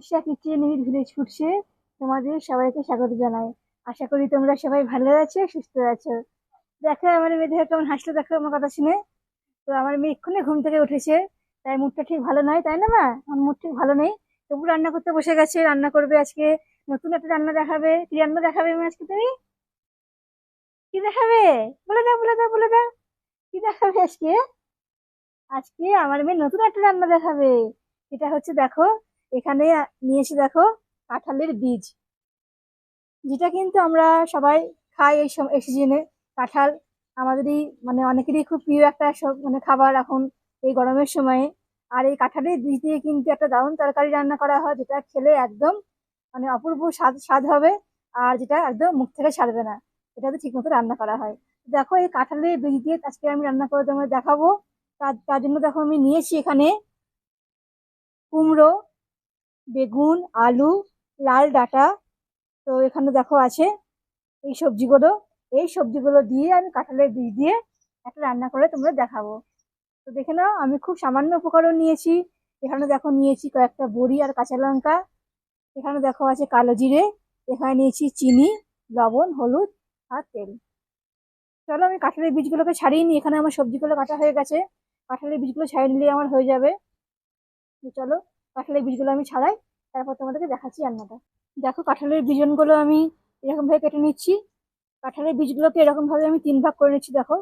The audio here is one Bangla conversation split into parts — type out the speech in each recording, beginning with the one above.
কিচেন উইথ ভিলেজ ফুডসে তোমাদের সবাইকে স্বাগত জানাই। আশা করি তোমরা সবাই ভালো আছো, সুস্থ আছো। দেখো, আমার মেয়ে দেখো কেমন হাসলো, দেখো আমার কথা শুনে। তো আমার মেয়ে এক্ষুনি ঘুম থেকে উঠেছে, তাই মুডটা ঠিক ভালো নয়, তাই না মা? আমার মুড ঠিক ভালো নেই। তবু রান্না করতে বসে গেছে, রান্না করবে আজকে। নতুন একটা রান্না দেখাবে। কি রান্না দেখাবে মা আজকে তুমি? কি দেখাবে? বলে দাও বলে দাও বলে দাও। কি দেখাবে আজকে? আজকে আমার মেয়ে নতুন একটা রান্না দেখাবে। এটা হচ্ছে, দেখো এখানে নিয়েছি দেখো কাঁঠালের বীজ। যেটা কিন্তু আমরা সবাই খাই এই এই সিজনে কাঁঠাল আমাদেরই মানে অনেকেরই খুব প্রিয় একটা মানে খাবার এখন এই গরমের সময়ে। আর এই কাঁঠালের বীজ দিয়ে কিন্তু একটা দারুণ তরকারি রান্না করা হয়, যেটা খেলে একদম মানে অপূর্ব স্বাদ স্বাদ হবে আর যেটা একদম মুখ থেকে ছাড়বে না। এটা তো ঠিক মতো রান্না করা হয়। দেখো এই কাঁঠালের বীজ দিয়ে আজকে আমি রান্না করে তোমাদের দেখাবো। তার জন্য দেখো আমি নিয়েছি এখানে কুমড়ো বেগুন, আলু, লাল ডাঁটা। তো এখানে দেখো আছে এই সবজিগুলো। এই সবজিগুলো দিয়ে আমি কাঁঠালের বীজ দিয়ে একটা রান্না করে তোমরা দেখাবো। তো দেখে নাও, আমি খুব সামান্য উপকরণ নিয়েছি। এখানে দেখো নিয়েছি কয়েকটা বড়ি আর কাঁচা লঙ্কা। এখানে দেখো আছে কালো জিরে। এখানে নিয়েছি চিনি, লবণ, হলুদ আর তেল। চলো আমি কাঁঠালের বীজগুলোকে ছাড়িয়ে নিই। এখানে আমার সবজিগুলো কাটা হয়ে গেছে। কাঁঠালের বীজগুলো ছাড়িয়ে নিলে আমার হয়ে যাবে। চলো কাঁঠালের বীজগুলো আমি ছাড়াই, তারপর তোমাদেরকে দেখাচ্ছি রান্নাটা। দেখো কাঁঠালের বীজনগুলো আমি এরকমভাবে কেটে নিচ্ছি। কাঁঠালের বীজগুলোকে এরকমভাবে আমি তিন ভাগ করে নিচ্ছি, দেখো।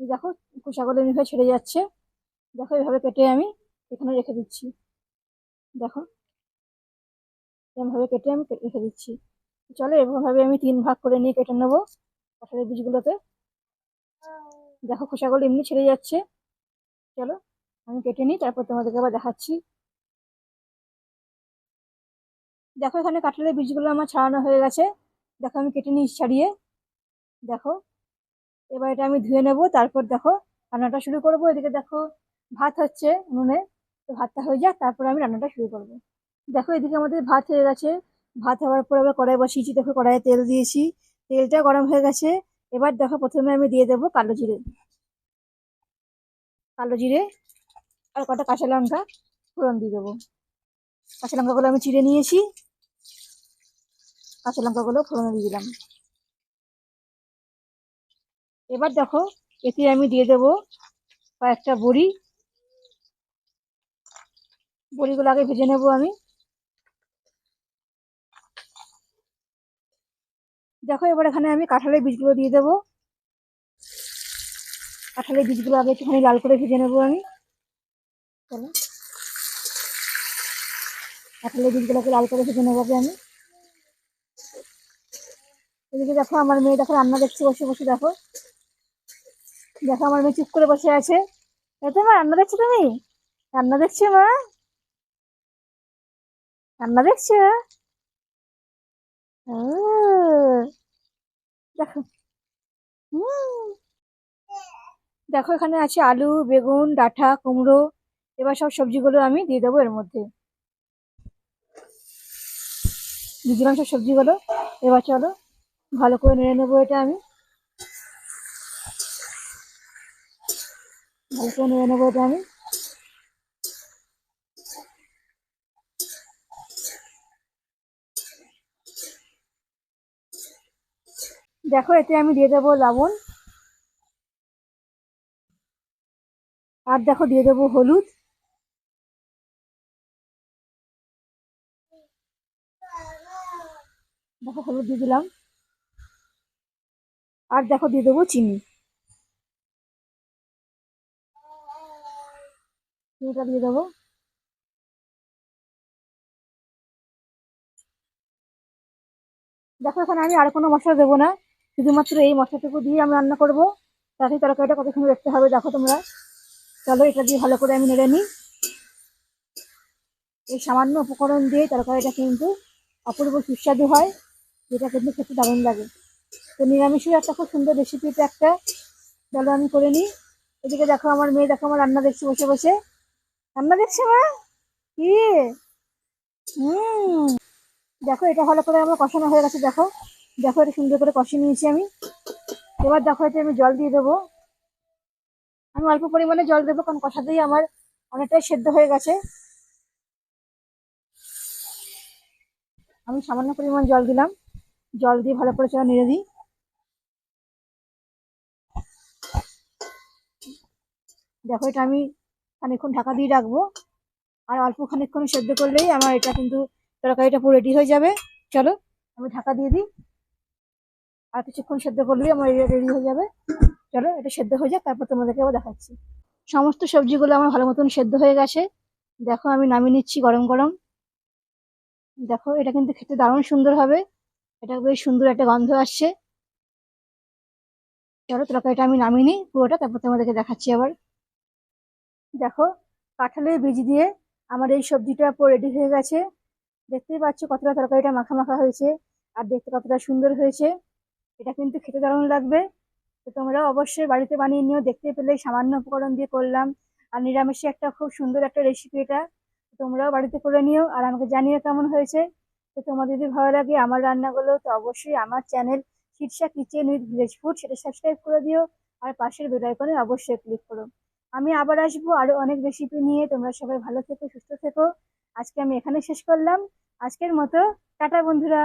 দেখো খোসাগুলো এমনিভাবে ছেড়ে যাচ্ছে। দেখো এইভাবে কেটে আমি এখানে রেখে দিচ্ছি। দেখো, এরকমভাবে কেটে আমি রেখে দিচ্ছি। চলো, এরকমভাবে আমি তিন ভাগ করে নিয়ে কেটে নেব কাঁঠালের বীজগুলোকে। দেখো খোসাগুলো এমনি ছেড়ে যাচ্ছে। চলো, আমি কেটে নিই, তারপর তোমাদেরকে আবার দেখাচ্ছি। দেখো এখানে কাঁঠালের বীজগুলো আমার ছাড়ানো হয়ে গেছে। দেখো আমি কেটে নিই ছাড়িয়ে। দেখো, এবার এটা আমি ধুয়ে নেব, তারপর দেখো রান্নাটা শুরু করব। এদিকে দেখো ভাত হচ্ছে উনুনে, তো ভাতটা হয়ে যাক, তারপর আমি রান্নাটা শুরু করব। দেখো এদিকে আমাদের ভাত হয়ে গেছে। ভাত হওয়ার পর আবার কড়াই বসিয়েছি, দেখো কড়াইয়ে তেল দিয়েছি। তেলটা গরম হয়ে গেছে। এবার দেখো প্রথমে আমি দিয়ে দেবো কালো জিরে। কালো জিরে আর কটা কাঁচা লঙ্কা ফোড়ন দিয়ে দেবো। কাঁচা লঙ্কাগুলো আমি চিড়ে নিয়েছি। কাঁচা লঙ্কাগুলো ফোড়নে দিয়ে দিলাম। এবার দেখো, এতে আমি দিয়ে দেবো কয়েকটা বড়ি। বড়িগুলো আগে ভেজে নেব আমি। দেখো, এবার এখানে আমি কাঁঠালের বীজগুলো দিয়ে দেবো। কাঁঠালের বীজগুলো আগে একটুখানি লাল করে ভেজে নেব আমি। কাঁঠালের বীজগুলোকে লাল করে ভেজে নেব আমি। এদিকে দেখো আমার মেয়ে দেখো রান্না দেখছে বসে বসে দেখো। দেখো আমার মেয়ে চুপ করে বসে আছে। এতে মা রান্না দেখছ তুমি? রান্না দেখছ মা? রান্না দেখছ? দেখো। দেখো এখানে আছে আলু, বেগুন, ডাঁটা, কুমড়ো। এবার সব সবজিগুলো আমি দিয়ে দেবো এর মধ্যে। দিয়ে দিলাম সব সবজিগুলো? এবার চলো। ভালো করে নেড়ে নেব এটা আমি। ভালো করে নেড়ে নেব এটা আমি। দেখো, এতে আমি দিয়ে দেবো লবণ। আর দেখো, দিয়ে দেবো হলুদ। দেখো, হলুদ দিয়ে দিলাম। আর দেখো দিয়ে দেবো চিনি। চিনিটা দিয়ে দেবো। দেখো এখানে আমি আর কোনো মশলা দেবো না। শুধুমাত্র এই মশলাটুকু দিয়ে আমি রান্না করব। তাতে তরকারিটা কত দেখতে হবে, দেখো তোমরা। চলো এটা দিয়ে ভালো করে আমি নেড়ে নিই। এই সামান্য উপকরণ দিয়ে তরকারিটা কিন্তু অপূর্ব সুস্বাদু হয়। যেটা কিন্তু খেতে দারুণ লাগে। তো নিরামিষের একটা খুব সুন্দর রেসিপিটা একটা চলো আমি করে নিই। এদিকে দেখো আমার মেয়ে, দেখো আমার রান্না দেখছি বসে বসে। রান্না দেখছে মা? কি? হুম। দেখো, এটা ভালো করে আমার কষানো হয়ে গেছে, দেখো। দেখো, এটা সুন্দর করে কষিয়ে নিয়েছি আমি। এবার দেখো এটা আমি জল দিয়ে দেবো। আমি অল্প পরিমাণে জল দেবো, কারণ কষাতেই আমার অনেকটাই সেদ্ধ হয়ে গেছে। আমি সামান্য পরিমাণ জল দিলাম। জল দিয়ে ভালো করে চা নেড়ে দিই। দেখো, এটা আমি খানিকক্ষণ ঢাকা দিয়ে রাখব। আর অল্প খানিকক্ষণ সেদ্ধ করলেই আমার এটা কিন্তু তরকারিটা পুরো রেডি হয়ে যাবে। চলো, আমি ঢাকা দিয়ে দিই। আর কিছুক্ষণ সেদ্ধ করলেই আমার রেডি হয়ে যাবে। চলো, এটা সেদ্ধ হয়ে যাক, তারপর তোমাদেরকে আবার দেখাচ্ছি। সমস্ত সবজিগুলো আমার ভালো মতন সেদ্ধ হয়ে গেছে। দেখো, আমি নামিয়ে নিচ্ছি গরম গরম। দেখো, এটা কিন্তু খেতে দারুণ সুন্দর হবে। এটা বেশ সুন্দর একটা গন্ধ আসছে। চলো, তরকারিটা আমি নামিয়ে নিই পুরোটা, তারপর তোমাদেরকে দেখাচ্ছি আবার। দেখো, কাঁঠালের বীজ দিয়ে আমার এই সবজিটা পুরো রেডি হয়ে গেছে। দেখতেই পাচ্ছ কতটা তরকারিটা মাখা মাখা হয়েছে আর দেখতে কতটা সুন্দর হয়েছে। এটা কিন্তু খেতে দারুণ লাগবে। তো তোমরা অবশ্যই বাড়িতে বানিয়ে নিও। দেখতে পেলে সামান্য উপকরণ দিয়ে করলাম। আর নিরামিষে একটা খুব সুন্দর একটা রেসিপি এটা। তোমরাও বাড়িতে করে নিও আর আমাকে জানিও কেমন হয়েছে। তো তোমাদের যদি ভালো লাগে আমার রান্নাগুলো, তো অবশ্যই আমার channel Shirsha kitchen with village food সেটা সাবস্ক্রাইব করে দিও। আর পাশের বেল আইকনে অবশ্যই ক্লিক করো। আমি আবার আসব আরও অনেক রেসিপি নিয়ে। তোমরা সবাই ভালো থেকো, সুস্থ থেকো। আজকে আমি এখানে শেষ করলাম। আজকের মতো, টাটা বন্ধুরা।